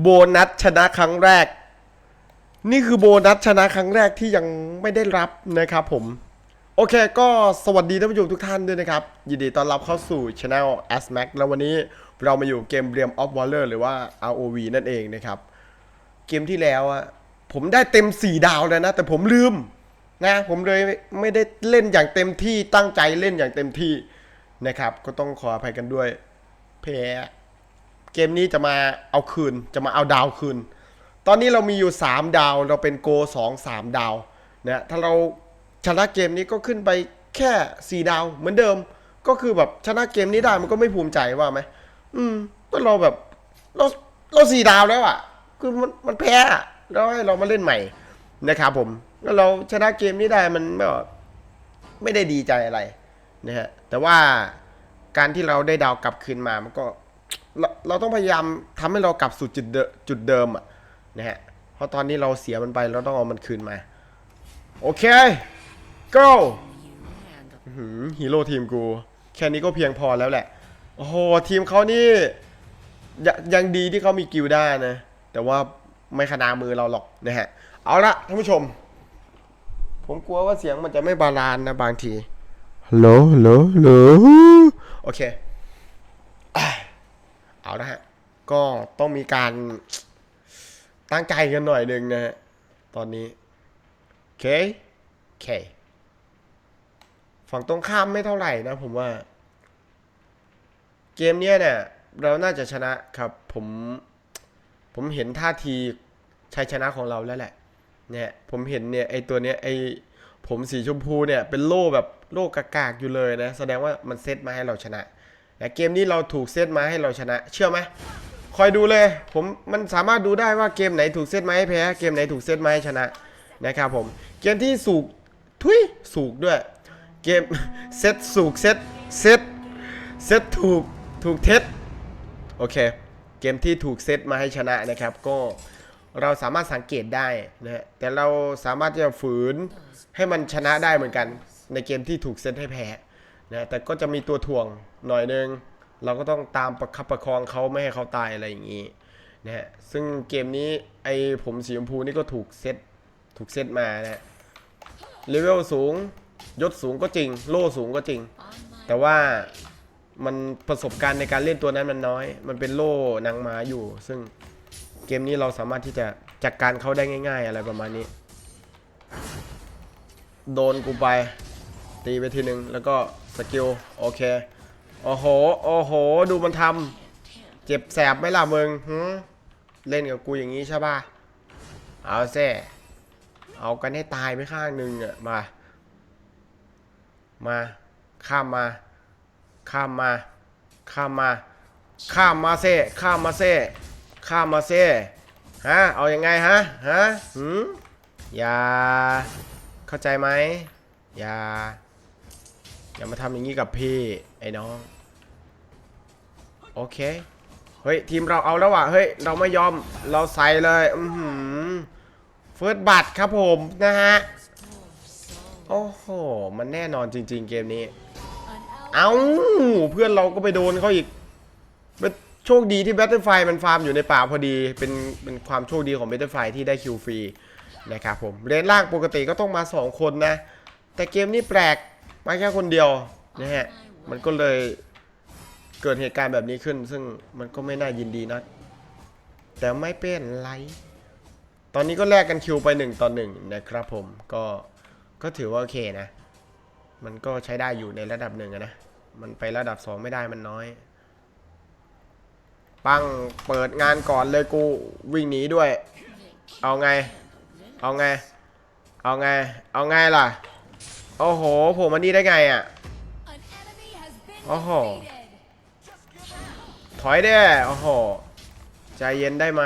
โบนัสชนะครั้งแรก นี่คือโบนัสชนะครั้งแรกที่ยังไม่ได้รับนะครับผม โอเคก็สวัสดีท่านผู้ชมทุกท่านด้วยนะครับ ยินดีต้อนรับเข้าสู่ Channel a s m a c แล้ววันนี้เรามาอยู่เกม Realm of Water หรือว่า ROV นั่นเองนะครับ เกมที่แล้วอะผมได้เต็ม 4 ดาวเลยนะ แต่ผมลืมนะผมเลยไม่ได้เล่นอย่างเต็มที่ตั้งใจเล่นอย่างเต็มที่นะครับ ก็ต้องขออภัยกันด้วยแพ้ เกมนี้จะมาเอาคืน จะมาเอาดาวคืน ตอนนี้เรามีอยู่ 3 ดาว เราเป็นโก2 3 ดาวนะถ้าเราชนะเกมนี้ก็ขึ้นไปแค่ 4 ดาวเหมือนเดิม ก็คือแบบชนะเกมนี้ได้มันก็ไม่ภูมิใจว่าไหมอืมก็เราแบบเราเราสี่ดาวแล้วอะ คือมันมันแพ้แล้วให้เรามาเล่นใหม่นะครับผมแล้วเราชนะเกมนี้ได้มันก็ไม่ได้ดีใจอะไรนะฮะแต่ว่าการที่เราได้ดาวกลับคืนมามันก็ เราเราต้องพยายามทำให้เรากลับสู่จุดเดิมจุดเดิมอะนะฮะเพราะตอนนี้เราเสียมันไปเราต้องเอามันคืนมา โอเค go อื้อหือฮีโร่ทีมกู แค่นี้ก็เพียงพอแล้วแหละ โอ้โห ทีมเขานี่ยงยังดีที่เขามีกิลด้านะ แต่ว่าไม่ขนามือเราหรอกนะฮะ เอาละท่านผู้ชม ผมกลัวว่าเสียงมันจะไม่บาลานซ์นะบางทีฮัลโหลฮัลโหลฮัลโหลโอเค เอาละฮะ ก็ต้องมีการตั้งใจกันหน่อยหนึ่งนะฮะ ตอนนี้เคเคฝั่งตรงข้ามไม่เท่าไหร่นะผมว่า เกมเนี้ยเนี่ย เราน่าจะชนะครับ ผมผมเห็นท่าทีชัยชนะของเราแล้วแหละ เนี่ยผมเห็นเนี่ยไอตัวเนี้ยไอผมสีชมพูเนี่ยเป็นโล่แบบโล่กากากๆอยู่เลยนะ แสดงว่ามันเซตมาให้เราชนะ แต่เกมนี้เราถูกเซตมาให้เราชนะ เชื่อไหมคอยดูเลย ผมมันสามารถดูได้ว่าเกมไหนถูกเซตมาให้แพ้ เกมไหนถูกเซตมาให้ชนะนะครับผม เกมที่สูกทุยสูกด้วย เกมเซตสูกเซตเซตเซตถูกถูกเท็จโอเค เกมที่ถูกเซตมาให้ชนะนะครับ ก็เราสามารถสังเกตได้นะฮะแต่เราสามารถที่จะฝืนให้มันชนะได้เหมือนกัน ในเกมที่ถูกเซตให้แพ้ นะแต่ก็จะมีตัวถ่วงหน่อยนึง เราก็ต้องตามประคับประคองเขาไม่ให้เขาตายอะไรอย่างนี้นะฮะซึ่งเกมนี้ไอผมสีชมพูนี่ก็ถูกเซตถูกเซตมานะฮะเลเวลสูงยศสูงก็จริง โล่สูงก็จริง แต่ว่ามันประสบการณ์ในการเล่นตัวนั้นมันน้อย มันเป็นโล่นางม้าอยู่ ซึ่งเกมนี้เราสามารถที่จะจัดการเขาได้ง่าย ๆ อะไรประมาณนี้ โดนกูไป ตีไปทีนึงแล้วก็ สกิลโอเค โอ้โห โอ้โห ดูมันทำ เจ็บแสบไหมล่ะมึงหึเล่นกับกูอย่างนี้ใช่ป่ะ เอาเซ่เอากันให้ตายไปข้างหนึ่งอะ มา มา ข้ามมา ข้ามมา ข้ามมา ข้ามมาเซ่ข้ามมาเซ่ข้ามมาเซ่ฮะ เอายังไงฮะ ฮะหืมอย่า เข้าใจไหมอย่า อย่ามาทำอย่างนี้กับพี่ไอ้น้อง โอเค เฮ้ย ทีมเราเอาแล้วว่ะ เฮ้ย เราไม่ยอม เราใส่เลย อือหือเฟิร์สบัตครับผมนะฮะ โอ้โห มันแน่นอนจริง ๆ เกมนี้ เอาเพื่อนเราก็ไปโดนเขาอีกโชคดีที่แบตเตอร์ไฟมันฟาร์มอยู่ในป่าพอดี เป็นเป็นความโชคดีของแบตเตอร์ไฟที่ได้คิวฟรีนะครับผมเลนล่างปกติก็ต้องมา 2 คนนะ แต่เกมนี้แปลก มาแค่คนเดียวนะฮะมันก็เลยเกิดเหตุการณ์แบบนี้ขึ้น ซึ่งมันก็ไม่น่ายินดีนะแต่ไม่เป็นไร ตอนนี้ก็แลกกันคิวไป1ต่อ1นะครับผมก็ก็ถือว่าโอเคนะ มันก็ใช้ได้อยู่ในระดับหนึ่งอะนะ มันไประดับสองไม่ได้มันน้อย ปังเปิดงานก่อนเลยกูวิ่งหนีด้วย เอาไง เอาไง เอาไง เอาไงล่ะ โอ้โหผมมันนี่ได้ไงอะ โอ้โห ถอยได้โอ้โห ใจเย็นได้ไหม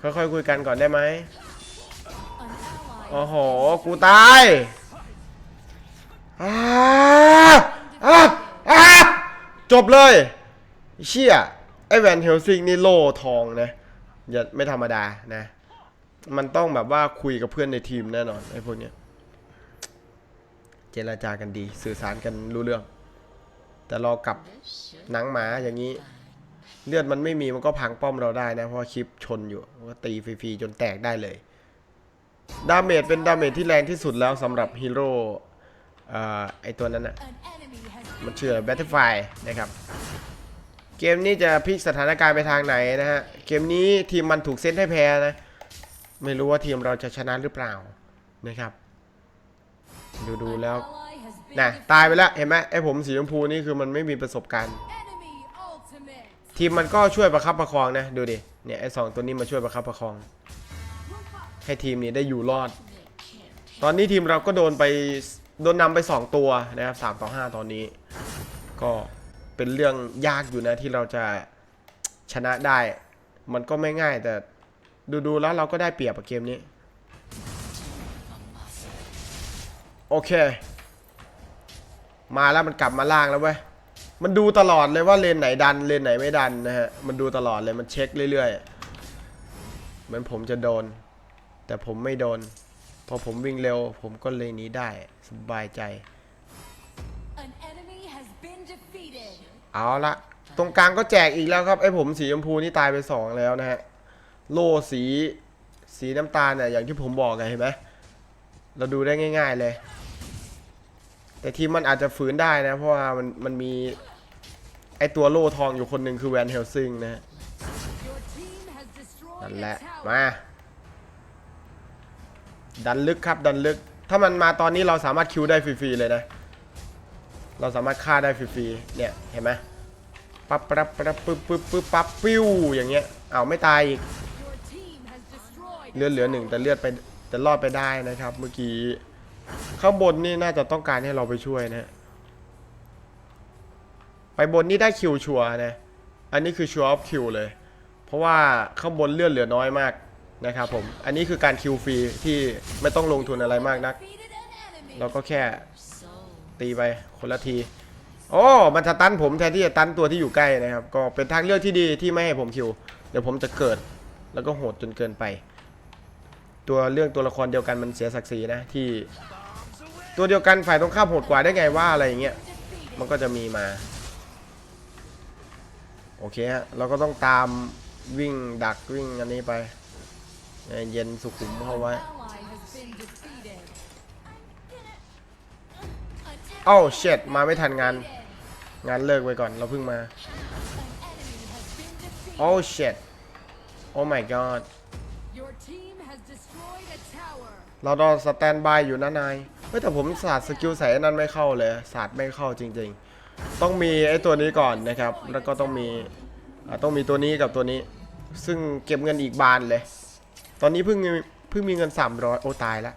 ค่อยๆคุยกันก่อนได้ไหม โอ้โห กูตายอ้าอ้าอ้าจบเลยเชี่ยไอแวนเฮลซิงนี่โล่ทองนะอย่าไม่ธรรมดานะ มันต้องแบบว่าคุยกับเพื่อนในทีมแน่นอนไอ้พวกเนี้ย เจรจากันดี สื่อสารกันรู้เรื่อง แต่รอกลับหนังหมาอย่างนี้ เลือดมันไม่มีมันก็พังป้อมเราได้นะ เพราะคลิปชนอยู่ก็ตีฟรีๆจนแตกได้เลย ดาเมจเป็นดาเมจที่แรงที่สุดแล้วสำหรับฮีโร่ไอตัวนั้นอะมันชื่อ Battlefield นะครับ เกมนี้จะพลิกสถานการณ์ไปทางไหนนะฮะ เกมนี้ทีมมันถูกเซตให้แพ้นะ ไม่รู้ว่าทีมเราจะชนะหรือเปล่านะครับ ดูดูแล้วนะตายไปแล้วเห็นไหมไอผมสีชมพูนี่คือมันไม่มีประสบการณ์ ทีมมันก็ช่วยประคับประคองนะดูดิเนี่ยไอสองตัวนี้มาช่วยประคับประคอง ให้ทีมนี้ได้อยู่รอด ตอนนี้ทีมเราก็โดนไปโดนนำไป 2 ตัวนะครับ3ต่อ 5 ตอนนี้ ก็เป็นเรื่องยากอยู่นะที่เราจะชนะได้ มันก็ไม่ง่ายแต่ดูๆแล้วเราก็ได้เปรียบกับเกมนี้ โอเค มาแล้วมันกลับมาล่างแล้วเว้ย มันดูตลอดเลยว่าเลนไหนดันเลนไหนไม่ดันนะฮะ มันดูตลอดเลยมันเช็คเรื่อยๆ เหมือนผมจะโดน แต่ผมไม่โดน พอผมวิ่งเร็ว ผมก็เลยหนีได้สบายใจ An enemy has been defeated. เอาละตรงกลางก็แจกอีกแล้วครับไอ้ผมสีชมพูนี่ตายไปสองแล้วนะฮะ โล่สีสีน้ำตาลเนี่ยอย่างที่ผมบอกไงเห็นไหมเราดูได้ง่าย ๆเลย แต่ทีมมันอาจจะฝืนได้นะ เพราะว่ามันมันมี ไอตัวโล่ทองอยู่คนหนึ่งคือแวนเฮลซิงนะนั่นแหละ มา ดันลึกครับดันลึก ถ้ามันมาตอนนี้เราสามารถคิวได้ฟรีๆเลยนะ เราสามารถฆ่าได้ฟรีๆเนี่ยเห็นไหมปั๊บปั๊บปั๊บปึ๊บปึ๊บปึ๊บปั๊บปิ้วอย่างเงี้ยเอาไม่ตายอีกเลือดเหลือหนึ่งแต่เลือดไปแต่รอดไปได้นะครับ เมื่อกี้ ข้างบนนี่น่าจะต้องการให้เราไปช่วยนะ ไปบนนี่ได้คิวชัวนะ อันนี้คือชัวร์ออฟคิวเลย เพราะว่าข้างบนเลือดเหลือน้อยมากนะครับผม อันนี้คือการคิวฟรีที่ไม่ต้องลงทุนอะไรมากนัก เราก็แค่ตีไปคนละทีโอ้มันจะตันผมแทนที่จะตันตัวที่อยู่ใกล้นะครับ ก็เป็นทางเลือกที่ดีที่ไม่ให้ผมคิว เดี๋ยวผมจะเกิด แล้วก็โหดจนเกินไป ตัวเรื่องตัวละครเดียวกันมันเสียศักดิ์ศรีนะที่ ตัวเดียวกันฝ่ายตรงข้ามโหดกว่าได้ไงว่าอะไรอย่างเงี้ยมันก็จะมีมา โอเคฮะเราก็ต้องตามวิ่งดักวิ่งอันนี้ไป เย็นสุขุมเข้าไว้ Ally has been defeated. โอ้เช็ดมาไม่ทันงาน งานเลิกไปก่อนเราเพิ่งมาโอ้เช็ดโอ้ my god Your team has destroyed a tower. เราต้องสแตนบายอยู่นะนายเฮ้ยแต่ผมศาสาดสกิลใส่นั้นไม่เข้าเลยศาสาดไม่เข้าจริง ๆ ต้องมีไอ้ตัวนี้ก่อนนะครับ แล้วก็ต้องมีต้องมีตัวนี้กับตัวนี้ ซึ่งเก็บเงินอีกบานเลย ตอนนี้เพิ่งเพิ่งมีเงิน 300 โอ้ตายละ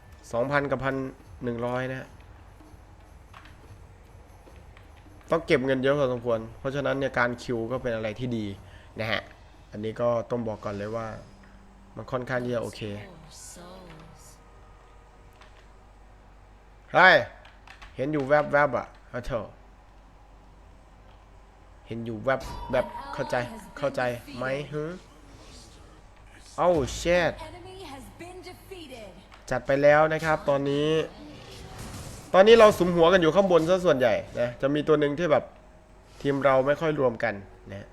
2,000 กับพันหนึ่งร้อยนะฮะต้องเก็บเงินเยอะพอสมควร เพราะฉะนั้นเนี่ยการคิวก็เป็นอะไรที่ดีนะฮะ อันนี้ก็ต้องบอกก่อนเลยว่า มันค่อนข้างที่จะโอเคเฮ้ยเห็นอยู่แวบแวบๆอะฮะเถอะเห็นอยู่แวบแบบเข้าใจเข้าใจไหมฮึโอ้เชด Enemy has been defeated. จัดไปแล้วนะครับ ตอนนี้ ตอนนี้เราสุมหัวกันอยู่ข้างบนซะส่วนใหญ่นะจะมีตัวหนึ่งที่แบบทีมเราไม่ค่อยรวมกันนะ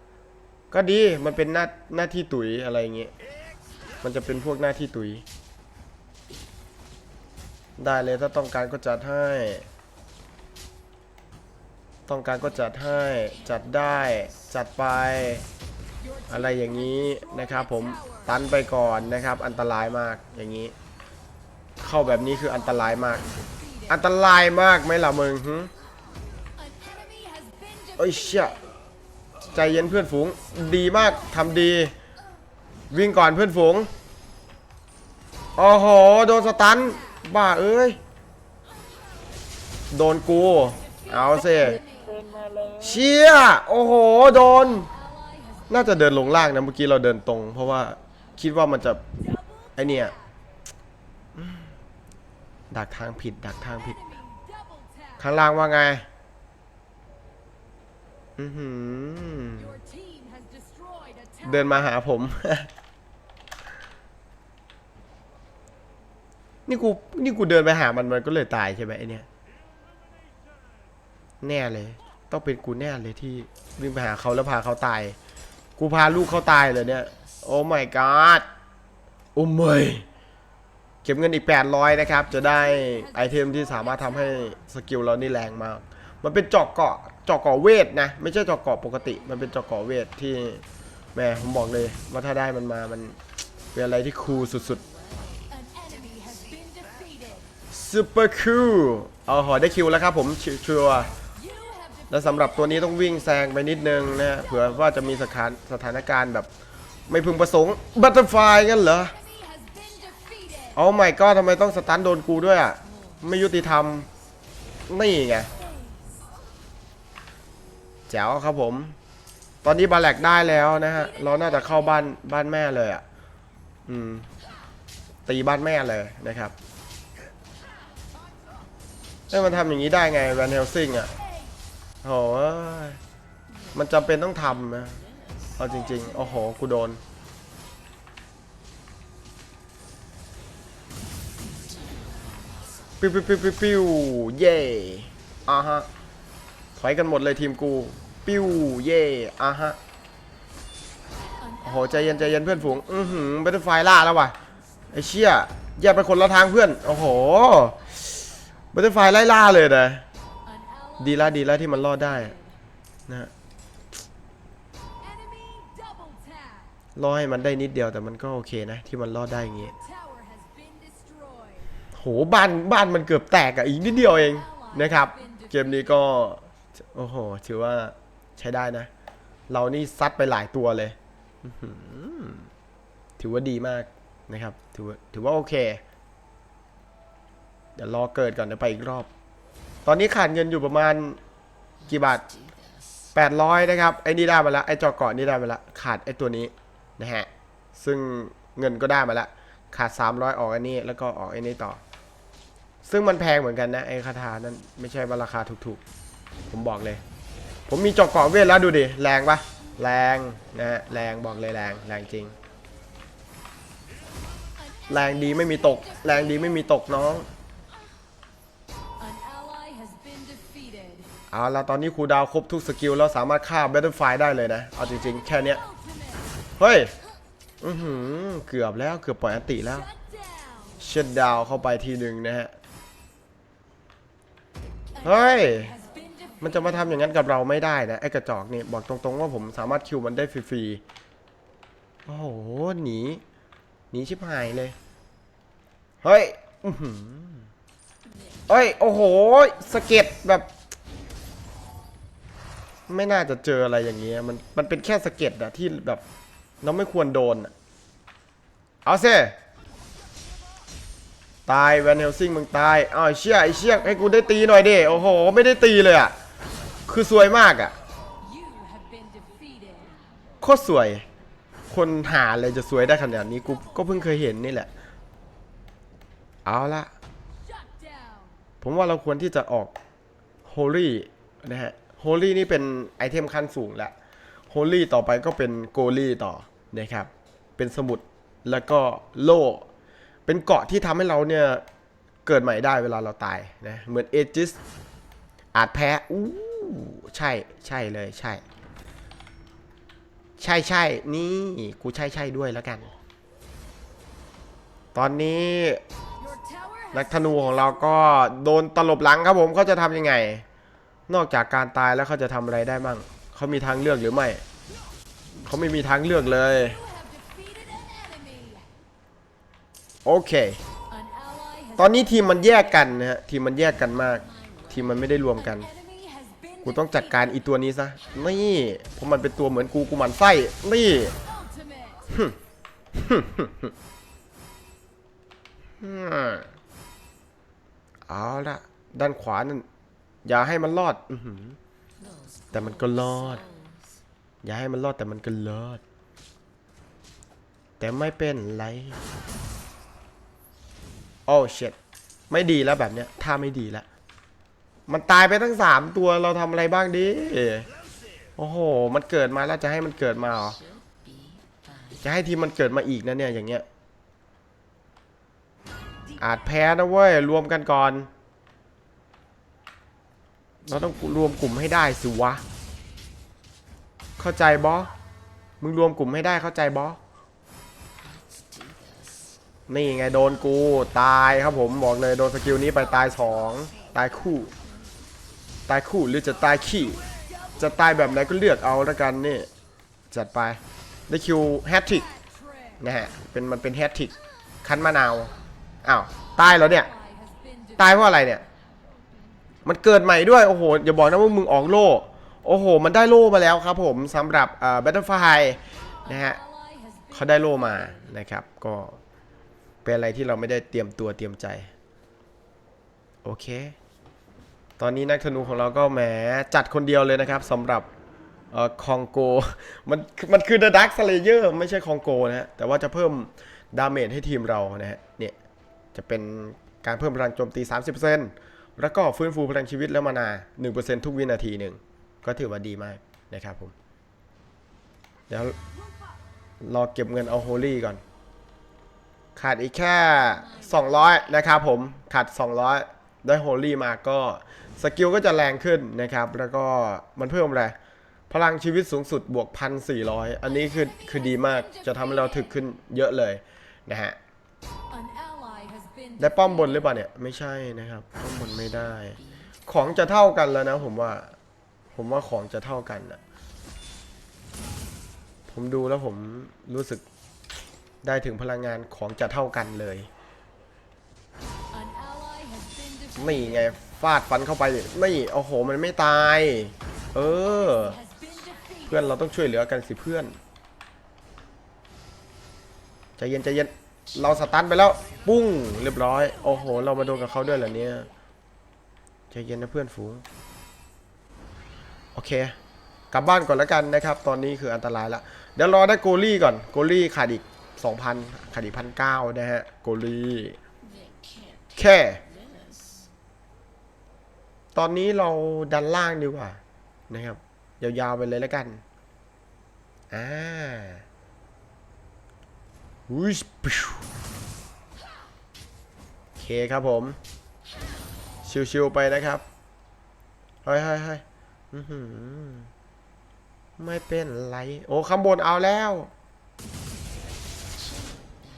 ก็ดีมันเป็นหน้าหน้าที่ตุ๋ยอะไรอย่างเงี้ย มันจะเป็นพวกหน้าที่ตุ๋ยได้เลยถ้าต้องการก็จัดให้ ต้องการก็จัดให้ จัดได้ จัดไป อะไรอย่างนี้นะครับผม ตันไปก่อนนะครับ อันตรายมากอย่างนี้ เข้าแบบนี้คืออันตรายมาก อันตรายมากไหมล่ะมึงหึเอ้ยเชี่ยใจเย็นเพื่อนฝูง ดีมากทำดี วิ่งก่อนเพื่อนฝูง โอ้โห โดนสตัน บ้าเอ้ย โดนกู เอาสิเชี่ย โอ้โห โดน น่าจะเดินลงล่างนะ เมื่อกี้เราเดินตรง เพราะว่าคิดว่ามันจะ ไอเนี่ยดักทางผิด ดักทางผิด ข้างล่างว่าไง อือหือเดินมาหาผม นี่กู นี่กูเดินไปหามันมันก็เลยตายใช่ไหมไอเนี่ยแน่เลย ต้องเป็นกูแน่เลยที่วิ่งไปหาเขาแล้วพาเขาตาย กูพาลูกเขาตายเลยเนี่ย โอ้ my god โอ้ไม่เก็บเงินอีก 800 นะครับ จะได้ไอเทมที่สามารถทำให้สกิลเรานี่แรงมาก มันเป็นจอกเกาะ จอกเกาะเวทนะ ไม่ใช่เจอกเกาะปกติ มันเป็นเจอกเกาะเวทที่แม่ผมบอกเลยว่าถ้าได้มันมามันเป็นอะไรที่คูลสุด An enemy has been defeated. ๆซูเปอร์คูลเอาหอได้คิวแล้วครับผมชัวร์แล้วสำหรับตัวนี้ต้องวิ่งแซงไปนิดนึงนะเผื่อว่าจะมีสถานสถานการณ์แบบไม่พึงประสงค์บัตเตอร์ไฟงั้นเหรอ enemy has been defeated. โอ้ไม่ก็ทำไมต้องสตันโดนกูด้วยอะ ไม่ยุติธรรม นี่ไง แจ๋วครับผม ตอนนี้บาแลกได้แล้วนะฮะ เราน่าจะเข้าบ้านบ้านแม่เลยอะ อืม ตีบ้านแม่เลยนะครับเอ้มันทำอย่างนี้ได้ไงแวนเฮลซิงอะโหมันจำเป็นต้องทำนะเอาจริง ๆ โอ้โห กูโดน ปิ้วปิ้วปิ้วปิ้วปิ้วเย่อ่าฮะ ถอยกันหมดเลยทีมกู ปิ้ว เย่อ่าฮะโอ้โหใจเย็นใจเย็นเพื่อนฝูง อือหือเบตเตอร์ไฟล่าแล้วว่ะ ไอเชี่ยแยกไปคนละทางเพื่อน โอ้โหเบตเตอร์ไฟไล่ล่าเลยนะดีละดีละที่มันรอดได้นะฮะรอให้มันได้นิดเดียวแต่มันก็โอเคนะ ที่มันรอดได้อย่างงี้โหบ้านบ้านมันเกือบแตกอะอีกนิดเดียวเองนะครับ เกมนี้ก็ โอ้โห ถือว่าใช้ได้นะ เรานี่ซัดไปหลายตัวเลย ถือว่าดีมากนะครับ ถือว่าถือว่าโอเค เดี๋ยวรอเกิดก่อนเดี๋ยวไปอีกรอบ ตอนนี้ขาดเงินอยู่ประมาณกี่บาท800 นะครับ ไอ้นี่ได้มาแล้ว ไอ้จอเกาะนี่ได้มาแล้ว ขาดไอ้ตัวนี้นะฮะ ซึ่งเงินก็ได้มาแล้ว ขาด 300 ออกอันนี้ แล้วก็ออกไอ้นี่ต่อ ซึ่งมันแพงเหมือนกันนะ ไอ้คาถานั้นไม่ใช่ว่าราคาถูกๆ ผมบอกเลย ผมมีจอกเกาะเวทแล้วดูดิ แรงปะแรงนะฮะแรงบอกเลยแรงแรงจริง แรงดีไม่มีตก แรงดีไม่มีตกน้อง เอาละตอนนี้ครูดาวครบทุกสกิลแล้วสามารถฆ่า Battlefield ได้เลยนะ เอาจริง ๆ แค่เนี้ย เฮ้ย อือหือ เกือบแล้วเกือบปล่อยอันติแล้ว เช็ดดาวเข้าไปทีหนึ่งนะฮะ เฮ้ย มันจะมาทำอย่างนั้นกับเราไม่ได้นะไอ้กระจอกนี่บอกตรงๆว่าผมสามารถคิวมันได้ฟรีๆ โอ้โหหนีหนีชิบหายเลย เฮ้ยเฮ้ยโอ้โหสเก็ดแบบ ไม่น่าจะเจออะไรอย่างเงี้ยมันมันเป็นแค่สเก็ดอะที่แบบเราไม่ควรโดนอะเอาเซตายแวนเฮลซิงมึงตายอ้าวไอ้เชี่ยไอ้เชี่ยให้กูได้ตีหน่อยดิโอ้โห ไม่ได้ตีเลยอะ คือสวยมากอะ You have been defeated. โคตรสวย คนหาอะไรจะสวยได้ขนาดนี้กูก็เพิ่งเคยเห็นนี่แหละ เอาละผมว่าเราควรที่จะออก Holy นะฮะ Holy นี่เป็นไอเทมขั้นสูงแล้ว Holy ต่อไปก็เป็น g o l y ต่อนะครับ เป็นสมุดแล้วก็โล่ เป็นเกาะที่ทำให้เราเนี่ย เกิดใหม่ได้เวลาเราตายนะ เหมือนเอจิสอาจแพ้อู้ ใช่ใช่เลยใช่ ใช่ใช่นี่กูใช่ใช่ด้วยแล้วกัน ตอนนี้นักธนูของเราก็โดนตลบหลังครับผมเขาจะทำยังไง นอกจากการตายแล้วเขาจะทำอะไรได้มั่งเขามีทางเลือกหรือไม่เขาไม่มีทางเลือกเลย โอเคตอนนี้ทีมมันแยกกันนะฮะทีมมันแยกกันมาก ทีมมันไม่ได้รวมกัน กูต้องจัดการอีตัวนี้ซะ นี่เพราะมันเป็นตัวเหมือนกูกูหมันไส้ นี่อืมเอาละด้านขวานั่น อย่าให้มันรอดอแต่มันก็รอด อย่าให้มันรอดแต่มันก็รอด แต่ไม่เป็นไร โอ้เช็ดไม่ดีแล้วแบบเนี้ย ถ้าไม่ดีแล้ว มันตายไปทั้งสามตัวเราทำอะไรบ้างดิ โอ้โห มันเกิดมาแล้วจะให้มันเกิดมาเหรอ จะให้ทีมมันเกิดมาอีกนะเนี่ยอย่างเงี้ย อาจแพ้นะเว้ย รวมกันก่อน เราต้องรวมกลุ่มให้ได้สิวะ เข้าใจบอมึงรวมกลุ่มให้ได้เข้าใจบอนี่ไงโดนกู ตายครับผมบอกเลยโดนสกิลนี้ไปตายสองตายคู่ ตายคู่หรือจะตายขี้ จะตายแบบไหนก็เลือกเอาแล้วกันนี่ จัดไป ได้คิวแฮตทริกนะฮะ เป็นมันเป็นแฮตทริกคั้นมะนาว อ้าวตายแล้วเนี่ย ตายเพราะอะไรเนี่ย มันเกิดใหม่ด้วย โอ้โห อย่าบอกนะว่ามึงออกโล่ โอ้โห มันได้โล่มาแล้วครับผมสำหรับเอ่อ Battlefield นะฮะเขาได้โล่มานะครับ ก็เป็นอะไรที่เราไม่ได้เตรียมตัวเตรียมใจ โอเค ตอนนี้นักธนูของเราก็แหมจัดคนเดียวเลยนะครับสำหรับเอ่อคองโก มันมันคือ The Dark Slayer ไม่ใช่คองโกนะฮะ แต่ว่าจะเพิ่มดาเมจให้ทีมเรานะฮะ เนี่ย จะเป็นการเพิ่มพลังโจมตี 30%แล้วก็ฟื้นฟูพลังชีวิตและมานา 1%ทุกวินาทีหนึ่ง ก็ถือว่าดีมากนะครับผม เดี๋ยวรอเก็บเงินเอาโฮลี่ก่อน ขาดอีกแค่ 200 นะครับผม ขาด 200 ได้โฮลี่มาก็ สกิลก็จะแรงขึ้นนะครับ แล้วก็มันเพิ่มอะไร พลังชีวิตสูงสุดบวก 1,400 อันนี้คือคือดีมากจะทำให้เราถึกขึ้นเยอะเลยนะฮะได้ป้อมบนหรือเปล่าเนี่ย ไม่ใช่นะครับ ป้อมบนไม่ได้ ของจะเท่ากันแล้วนะผมว่า ผมว่าของจะเท่ากันนะผมดูแล้วผมรู้สึกได้ถึงพลังงานของจะเท่ากันเลยนี่ไง ฟาดฟันเข้าไปนี่โอ้โห มันไม่ตาย เออ เพื่อนเราต้องช่วยเหลือกันสิเพื่อนใจเย็นใจเย็นเราสตันไปแล้ว ปุ้ง เรียบร้อย โอ้โห เรามาโดนกับเขาด้วยเหรอเนี่ยใจเย็นนะเพื่อนฝูงโอเค กลับบ้านก่อนแล้วกันนะครับ ตอนนี้คืออันตรายละเดี๋ยวรอได้โกลี่ก่อน โกลี่ขาดอีก2,000ขาดอีกพันเก้านะฮะ โกลี่แค่ ตอนนี้เราดันล่างดีกว่านะครับ ยาวๆไปเลยแล้วกัน อ่าอุ๊ยปิวโอเคครับผม ชิวๆไปนะครับ เฮ้ยเฮ้ยเฮ้ยไม่เป็นไร โอ้ข้างบนเอาแล้ว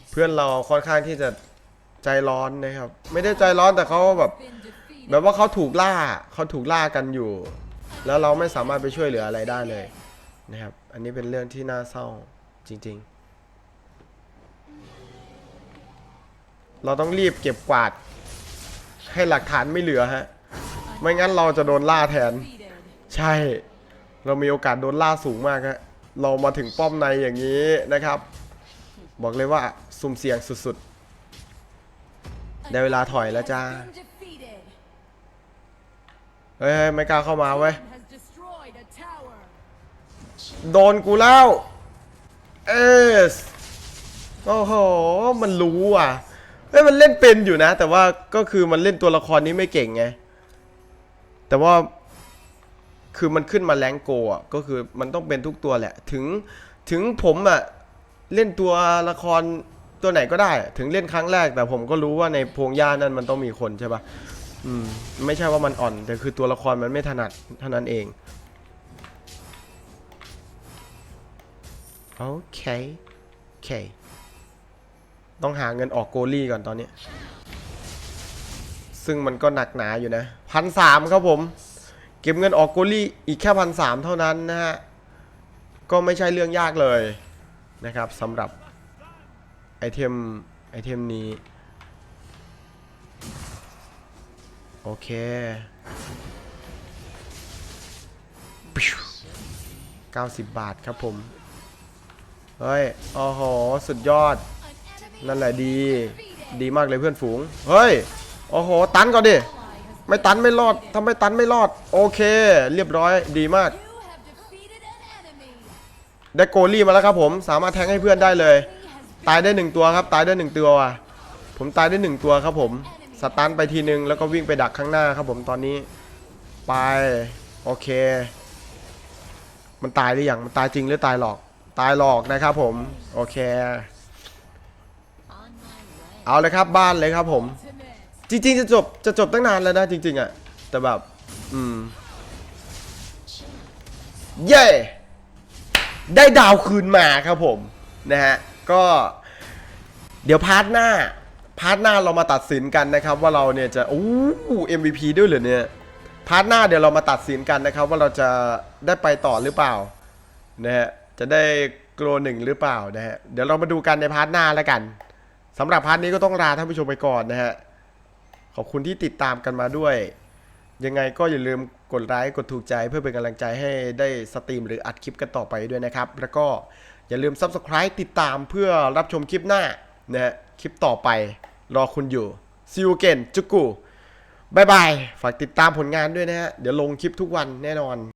เพื่อนเราค่อนข้างที่จะใจร้อนนะครับ ไม่ได้ใจร้อนแต่เขาแบบ แบบว่าเขาถูกล่าเขาถูกล่ากันอยู่ แล้วเราไม่สามารถไปช่วยเหลืออะไรได้เลยนะครับ อันนี้เป็นเรื่องที่น่าเศร้าจริง ๆ เราต้องรีบเก็บกวาด ให้หลักฐานไม่เหลือฮะ ไม่งั้นเราจะโดนล่าแทน ใช่ เรามีโอกาสโดนล่าสูงมากฮะ เรามาถึงป้อมในอย่างนี้นะครับ บอกเลยว่าสุ่มเสี่ยงสุดๆ ได้เวลาถอยแล้วจ้า Has been defeated. ๆ เฮ้ยเฮ้ยไม่กล้าเข้ามาเว้ย Has destroyed a tower. โดนกูแล้ว เอสโอ้โห มันรู้อะเฮ้ยมันเล่นเป็นอยู่นะ แต่ว่าก็คือมันเล่นตัวละครนี้ไม่เก่งไง แต่ว่าคือมันขึ้นมาแรงโกอะก็คือมันต้องเป็นทุกตัวแหละ ถึงถึงผมอะเล่นตัวละครตัวไหนก็ได้ ถึงเล่นครั้งแรก แต่ผมก็รู้ว่าในพงหญ้านั้นมันต้องมีคนใช่ปะ อืม ไม่ใช่ว่ามันอ่อน แต่คือตัวละครมันไม่ถนัดเท่านั้นเอง โอเค โอเค ต้องหาเงินออกโกลี่ก่อนตอนนี้ ซึ่งมันก็หนักหนาอยู่นะพันสามครับผม เก็บเงินออกโกลี่อีกแค่พันสามเท่านั้นนะฮะ ก็ไม่ใช่เรื่องยากเลยนะครับสำหรับไอเทมไอเทมนี้ โอเค90บาทครับผม เฮ้ย โอ้โห สุดยอด นั่นแหละดี ดีมากเลยเพื่อนฝูง เฮ้ย โอ้โห ตันก่อนดิ ไม่ตันไม่รอดทำไมตันไม่รอด โอเค เรียบร้อย ดีมาก ได้โกลี่มาแล้วครับผม สามารถแทงให้เพื่อนได้เลย ตายได้หนึ่งตัวครับ ตายได้หนึ่งตัวว่ะผมตายได้หนึ่งตัวครับผม สตันไปทีนึงแล้วก็วิ่งไปดักข้างหน้าครับผมตอนนี้ ไป โอเค มันตายหรือยังมันตายจริงหรือตายหลอก ตายหลอกนะครับผม โอเค เอาเลยครับบ้านเลยครับผม จริง ๆ จะจบจะจบตั้งนานแล้วนะจริง ๆอะแต่แบบ อืม เย้ได้ดาวคืนมาครับผม นะฮะ ก็เดี๋ยวพาร์ทหน้า พาร์ทหน้าเรามาตัดสินกันนะครับ ว่าเราเนี่ยจะโอ้ MVP ด้วยเหรอเนี่ยพาร์ทหน้าเดี๋ยวเรามาตัดสินกันนะครับ ว่าเราจะได้ไปต่อหรือเปล่านะฮะจะได้โกลหนึ่งหรือเปล่านะฮะเดี๋ยวเรามาดูกันในพาร์ทหน้าแล้วกันสำหรับพาร์ทนี้ก็ต้องลาท่านผู้ชมไปก่อนนะฮะขอบคุณที่ติดตามกันมาด้วย ยังไงก็อย่าลืมกดไลค์กดถูกใจเพื่อเป็นกำลังใจให้ได้สตรีมหรืออัดคลิปกันต่อไปด้วยนะครับ แล้วก็อย่าลืม Subscribe ติดตามเพื่อรับชมคลิปหน้า นะฮะคลิปต่อไปรอคุณอยู่ซิวเกนจุกกูบายบาย ฝากติดตามผลงานด้วยนะฮะ เดี๋ยวลงคลิปทุกวันแน่นอน